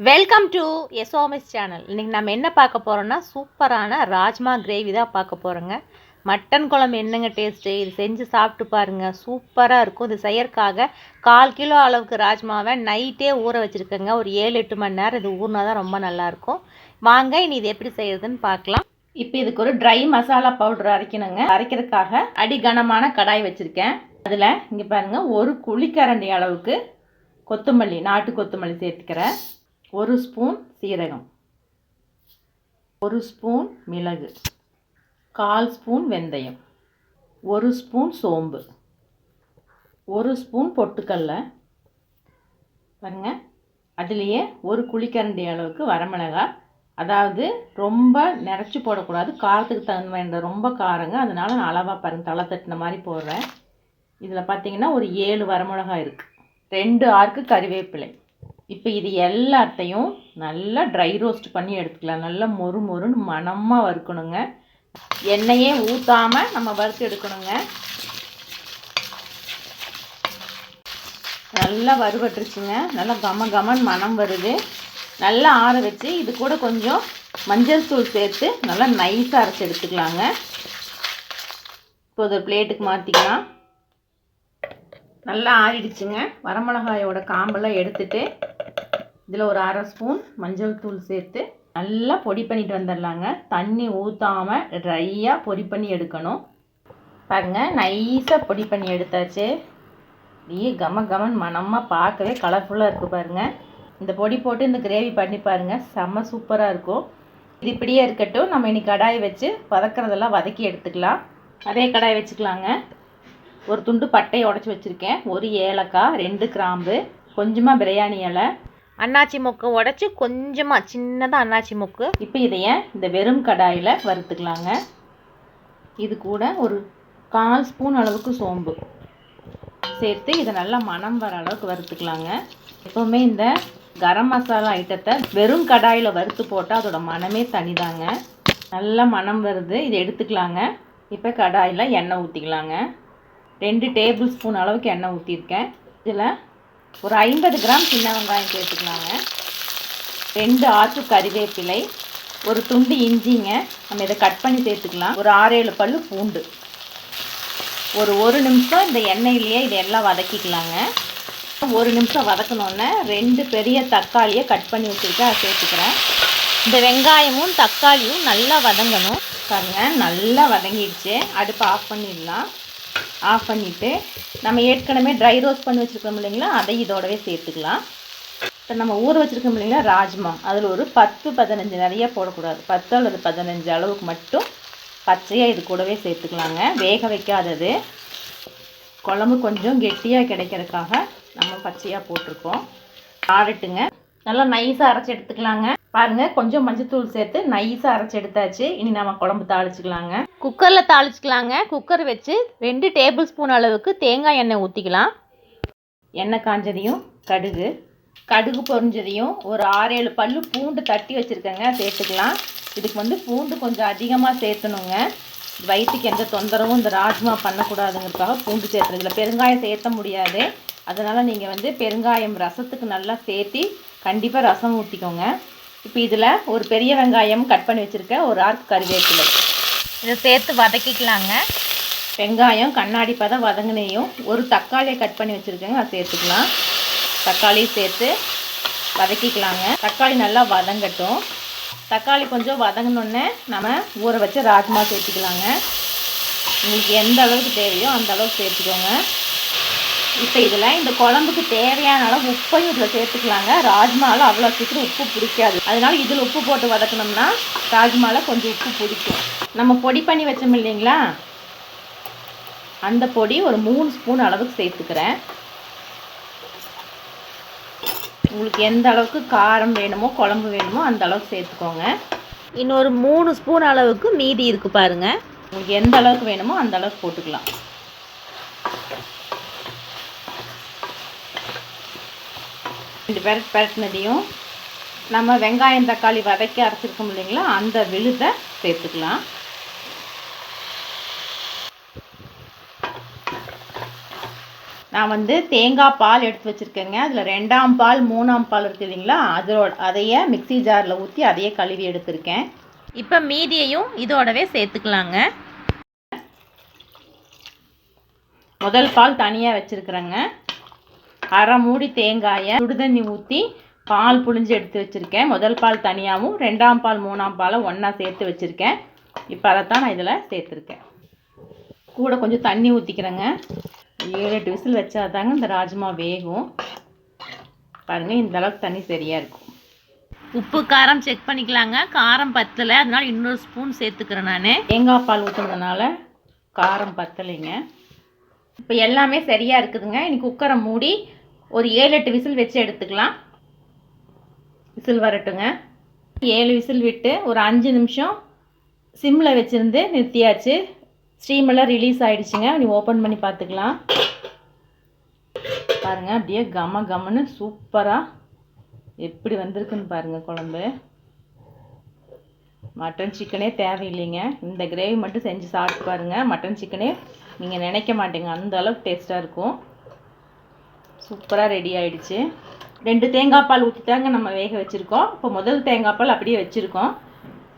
Welcome to எஸ்ஓமிஸ் channel இன்றைக்கி நம்ம என்ன பார்க்க போகிறோம்னா சூப்பரான ராஜ்மா கிரேவி தான் பார்க்க போகிறோங்க மட்டன் குழம்பு என்னங்க டேஸ்ட்டு இது செஞ்சு சாப்பிட்டு பாருங்கள் சூப்பராக இருக்கும். இது செய்யறக்காக கால் கிலோ அளவுக்கு ராஜ்மாவை நைட்டே ஊற வச்சுருக்கேங்க. ஒரு ஏழு எட்டு மணி நேரம் இது ஊறினா தான் ரொம்ப நல்லாயிருக்கும் வாங்க இனி இது எப்படி செய்யறதுன்னு பார்க்கலாம். இப்போ இதுக்கு ஒரு ட்ரை மசாலா பவுடர் அரைக்கணுங்க. அரைக்கிறதுக்காக அடிகனமான கடாய் வச்சுருக்கேன். அதில் இங்கே பாருங்கள் ஒரு குழிக்கரண்டி அளவுக்கு கொத்தமல்லி நாட்டு கொத்தமல்லி சேர்த்துக்கிறேன். ஒரு ஸ்பூன் சீரகம் ஒரு ஸ்பூன் மிளகு கால் ஸ்பூன் வெந்தயம் ஒரு ஸ்பூன் சோம்பு ஒரு ஸ்பூன் பொட்டுக்கடலை. பாருங்க அதுலேயே ஒரு குழிக்கரண்டி அளவுக்கு வரமிளகாய். அதாவது ரொம்ப நிறச்சி போடக்கூடாது காரத்துக்கு தகுந்த மாதிரி ரொம்ப காரங்க அதனால நான் அளவாக பாருங்க தலை தட்டின மாதிரி போடுறேன். இதில் பார்த்தீங்கன்னா ஒரு ஏழு வரமிளகாய் இருக்குது ரெண்டு ஆறுக்கு கறிவேப்பிலை. இப்போ இது எல்லாத்தையும் நல்லா ட்ரை ரோஸ்ட் பண்ணி எடுத்துக்கலாம். நல்லா மொறு மொறுன்னு மணமாக வறுக்கணுங்க. எண்ணெயே ஊற்றாமல் நம்ம வறுத்து எடுக்கணுங்க. நல்லா வறுபட்டுருச்சுங்க. நல்லா கம கமன் மணம் வருது. நல்லா ஆற வச்சு இது கூட கொஞ்சம் மஞ்சள் தூள் சேர்த்து நல்லா நைஸாக அரைச்சி எடுத்துக்கலாங்க. இப்போ ஒரு பிளேட்டுக்கு மாற்றிக்கலாம் நல்லா ஆறிடுச்சுங்க. வரமிளகாயோட காம்பெல்லாம் எடுத்துட்டு இதில் ஒரு அரை ஸ்பூன் மஞ்சள் தூள் சேர்த்து நல்லா பொடி பண்ணிட்டு வந்துடலாங்க. தண்ணி ஊற்றாமல் ட்ரையாக பொடி பண்ணி எடுக்கணும். பாருங்க நைஸாக பொடி பண்ணி எடுத்தாச்சு. அப்படியே கம கமன் மனமாக பார்க்கவே கலர்ஃபுல்லாக இருக்குது பாருங்கள் இந்த பொடி போட்டு இந்த கிரேவி பண்ணி பாருங்கள் செம்ம சூப்பராக இருக்கும். இது இப்படியே இருக்கட்டும். நம்ம இன்னைக்கு கடாய் வச்சு வதக்கிறதெல்லாம் வதக்கி எடுத்துக்கலாம். அதே கடாய் வச்சுக்கலாங்க. ஒரு துண்டு பட்டையை உடச்சி வச்சுருக்கேன். ஒரு ஏலக்காய் ரெண்டு கிராம்பு கொஞ்சமாக பிரியாணி இலை அண்ணாச்சி மொக்கு உடச்சி கொஞ்சமாக சின்னதாக அண்ணாச்சி மொக்கு. இப்போ இதைய இந்த வெறும் கடாயில் வறுத்துக்கலாங்க. இது கூட ஒரு கால் ஸ்பூன் அளவுக்கு சோம்பு. சேர்த்து இதை நல்லா மணம் வர அளவுக்கு வறுத்துக்கலாங்க. எப்போவுமே இந்த கரம் மசாலா ஐட்டத்தை வெறும் கடாயில் வறுத்து போட்டால் அதோட மனமே தனிதாங்க. நல்லா மணம் வருது இதை எடுத்துக்கலாங்க. இப்போ கடாயில் எண்ணெய் ஊற்றிக்கலாங்க ரெண்டு டேபிள் ஸ்பூன் அளவுக்கு எண்ணெய் ஊற்றிருக்கேன் இதில் ஒரு ஐம்பது கிராம் சின்ன வெங்காயம் சேர்த்துக்கலாங்க. ரெண்டு ஆற்று கறிவேப்பிலை ஒரு துண்டு இஞ்சிங்க நம்ம இதை கட் பண்ணி சேர்த்துக்கலாம். ஒரு ஆறு ஏழு பூண்டு. ஒரு ஒரு நிமிஷம் இந்த எண்ணெயிலேயே இதெல்லாம் வதக்கிக்கலாங்க. ஒரு நிமிஷம் வதக்கணுன்னே ரெண்டு பெரிய தக்காளியை கட் பண்ணி வச்சுருக்கேன் அதை சேர்த்துக்கிறேன். இந்த வெங்காயமும் தக்காளியும் நல்லா வதங்கணும். பாருங்க நல்லா வதங்கிடுச்சு. அடுப்பை ஆஃப் பண்ணிடலாம். ஆஃப் பண்ணிவிட்டு நம்ம ஏற்கனவே ட்ரை ரோஸ்ட் பண்ணி வச்சுருக்கோம் இல்லைங்களா? அதை இதோடவே சேர்த்துக்கலாம். இப்போ நம்ம ஊற வச்சுருக்கோம் இல்லைங்களா? ராஜ்மா. அதில் ஒரு பத்து பதினஞ்சு நிறைய போடக்கூடாது. பத்து அல்லது பதினஞ்சு அளவுக்கு மட்டும் பச்சையாக இது கூடவே சேர்த்துக்கலாங்க. வேக வைக்காதது. குழம்பு கொஞ்சம் கெட்டியாக கிடைக்கிறதுக்காக நம்ம பச்சையாக போட்டிருக்கோம். ஆடட்டுங்க நல்லா நைஸாக அரைச்சி எடுத்துக்கலாங்க. பாருங்க கொஞ்சம் மஞ்சத்தூள் சேர்த்து நைஸாக அரைச்சி எடுத்தாச்சு. இனி நம்ம குழம்பு தாளிச்சுக்கலாங்க. குக்கரில் தாளிச்சுக்கலாங்க. குக்கர் வச்சு ரெண்டு டேபிள் ஸ்பூன் அளவுக்கு தேங்காய் எண்ணெய் ஊற்றிக்கலாம் எண்ணெய் காஞ்சதையும் கடுகு கடுகு பொரிஞ்சதையும் ஒரு ஆறு ஏழு பல்லு பூண்டு தட்டி வச்சுருக்கேங்க சேர்த்துக்கலாம். இதுக்கு வந்து பூண்டு கொஞ்சம் அதிகமாக சேர்த்தணுங்க. வயிற்றுக்கு எந்த தொந்தரவும் இந்த ராஜ்மா பண்ணக்கூடாதுங்கிறதுக்காக பூண்டு சேர்த்துறது இதில் பெருங்காயம் சேர்த்த முடியாது. அதனால் நீங்கள் வந்து பெருங்காயம் ரசத்துக்கு நல்லா சேர்த்தி கண்டிப்பாக ரசம் ஊற்றிக்கோங்க இப்போ இதில் ஒரு பெரிய வெங்காயம் கட் பண்ணி வச்சுருக்கேன் ஒரு ஆர்க் கறிவேப்பிலை. இதை சேர்த்து வதக்கிக்கலாங்க. வெங்காயம் கண்ணாடி பதம் வதங்கினையும் ஒரு தக்காளியை கட் பண்ணி வச்சுருக்கேங்க அதை சேர்த்துக்கலாம். தக்காளி சேர்த்து வதக்கிக்கலாங்க. தக்காளி நல்லா வதங்கட்டும். தக்காளி கொஞ்சம் வதங்கினோடனே நம்ம ஊற வச்சு ராஜ்மா சேர்த்துக்கலாங்க. உங்களுக்கு எந்த அளவுக்கு தேவையோ அந்த அளவுக்கு சேர்த்துக்கோங்க. இப்போ இதில் இந்த குழம்புக்கு தேவையான அளவு உப்பையும் இதில் சேர்த்துக்கலாங்க. ராஜ்மாவில் அவ்வளோ சீக்கிரம் உப்பு பிடிக்காது. அதனால் இதில் உப்பு போட்டு வதக்கணும்னா ராஜ்மாவில் கொஞ்சம் உப்பு பிடிக்கும். நம்ம பொடி பண்ணி வச்சோம் இல்லைங்களா? அந்த பொடி ஒரு மூணு ஸ்பூன் அளவுக்கு சேர்த்துக்கிறேன். உங்களுக்கு எந்த அளவுக்கு காரம் வேணுமோ குழம்பு வேணுமோ அந்த அளவுக்கு சேர்த்துக்கோங்க. இன்னொரு மூணு ஸ்பூன் அளவுக்கு மீதி இருக்குது பாருங்கள் உங்களுக்கு எந்த அளவுக்கு வேணுமோ அந்த அளவுக்கு போட்டுக்கலாம். ரெண்டு பெரட் பெரட்டினதையும் நம்ம வெங்காயம் தக்காளி வதக்கி அரைச்சிருக்கோம் இல்லைங்களா? அந்த விழுதை சேர்த்துக்கலாம். நான் வந்து தேங்காய் பால் எடுத்து வச்சுருக்கேங்க. அதில் ரெண்டாம் பால் மூணாம் பால் இருக்குது இல்லைங்களா? அதோட அதையே மிக்ஸி ஜாரில் ஊற்றி அதையே கழுவி எடுத்திருக்கேன். இப்போ மீதியையும் இதோடவே சேர்த்துக்கலாங்க. முதல் பால் தனியாக வச்சுருக்குறேங்க. அரை மூடி தேங்காயை சுடுதண்ணி ஊற்றி பால் புழிஞ்சு எடுத்து வச்சுருக்கேன். முதல் பால் தனியாகவும் ரெண்டாம் பால் மூணாம் பாலை ஒன்றா சேர்த்து வச்சுருக்கேன். இப்போ அதை தான் நான் இதில் சேர்த்துருக்கேன். கூட கொஞ்சம் தண்ணி ஊற்றிக்கிறேங்க ஏழு எட்டு விசில் வச்சா தாங்க இந்த ராஜ்மா வேகும். பாருங்கள் இந்த அளவுக்கு தண்ணி சரியாக இருக்கும். உப்பு காரம் செக் பண்ணிக்கலாங்க. காரம் பத்தலை அதனால் இன்னொரு ஸ்பூன் சேர்த்துக்கிறேன் நான். தேங்காய் பால் ஊற்றுறதுனால காரம் பத்தலைங்க. இப்போ எல்லாமே சரியாக இருக்குதுங்க. இனி குக்கரை மூடி ஒரு ஏழு எட்டு விசில் வச்சு எடுத்துக்கலாம். விசில் வரட்டுங்க. ஏழு விசில் விட்டு ஒரு அஞ்சு நிமிஷம் சிம்மில் வச்சுருந்து நிறுத்தியாச்சு. ஸ்டீமெல்லாம் ரிலீஸ் ஆகிடுச்சிங்க நீ ஓப்பன் பண்ணி பார்த்துக்கலாம். பாருங்கள் அப்படியே கம கமன்னு சூப்பராக எப்படி வந்திருக்குன்னு பாருங்கள் குழம்பு. மட்டன் சிக்கனே தேவையில்லைங்க. இந்த கிரேவி மட்டும் செஞ்சு சாப்பிட்டு பாருங்கள் மட்டன் சிக்கனே நீங்கள் நினைக்க மாட்டீங்க. அந்த அளவுக்கு டேஸ்ட்டாக இருக்கும். சூப்பராக ரெடி ஆகிடுச்சு ரெண்டு தேங்காய் பால் ஊற்றி தாங்க நம்ம வேக வச்சுருக்கோம். இப்போ முதல் தேங்காய் பால் அப்படியே வச்சுருக்கோம்.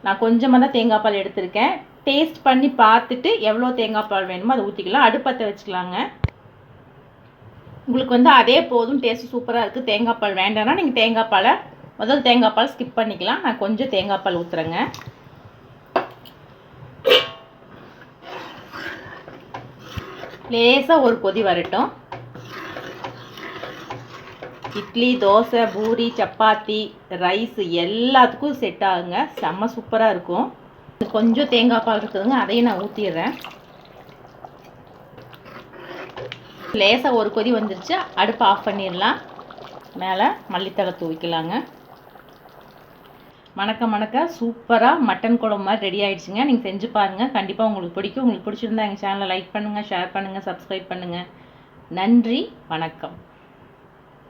நான் கொஞ்சமாக தான் தேங்காய் பால் எடுத்திருக்கேன். டேஸ்ட் பண்ணி பார்த்துட்டு எவ்வளோ தேங்காய் பால் வேணுமோ அதை ஊற்றிக்கலாம் அடுப்பத்தை வச்சுக்கலாங்க. உங்களுக்கு வந்து அதே போதும் டேஸ்ட் சூப்பராக இருக்குது தேங்காய் பால் வேண்டாம்னா நீங்கள் தேங்காய் பாலை முதல் தேங்காய் பால் ஸ்கிப் பண்ணிக்கலாம். நான் கொஞ்சம் தேங்காய் பால் ஊற்றுறேங்க லேசாக ஒரு கொதி வரட்டும். இட்லி தோசை பூரி சப்பாத்தி ரைஸ் எல்லாத்துக்கும் செட் ஆகுங்க. செம்ம சூப்பராக இருக்கும். கொஞ்சம் தேங்காய் பால் இருக்குதுங்க. அதையும் நான் ஊற்றிடுறேன் லேசாக ஒரு கொதி வந்துருச்சு. அடுப்பு ஆஃப் பண்ணிடலாம். மேலே மல்லித்தலை தூவிக்கலாங்க. மணக்க மணக்க சூப்பராக மட்டன் குழம்பு மாதிரி ரெடி ஆகிடுச்சுங்க நீங்கள் செஞ்சு பாருங்கள் கண்டிப்பாக உங்களுக்கு பிடிக்கும். உங்களுக்கு பிடிச்சிருந்தா எங்கள் சேனலை லைக் பண்ணுங்கள் ஷேர் பண்ணுங்கள் சப்ஸ்கிரைப் பண்ணுங்கள் நன்றி. வணக்கம்.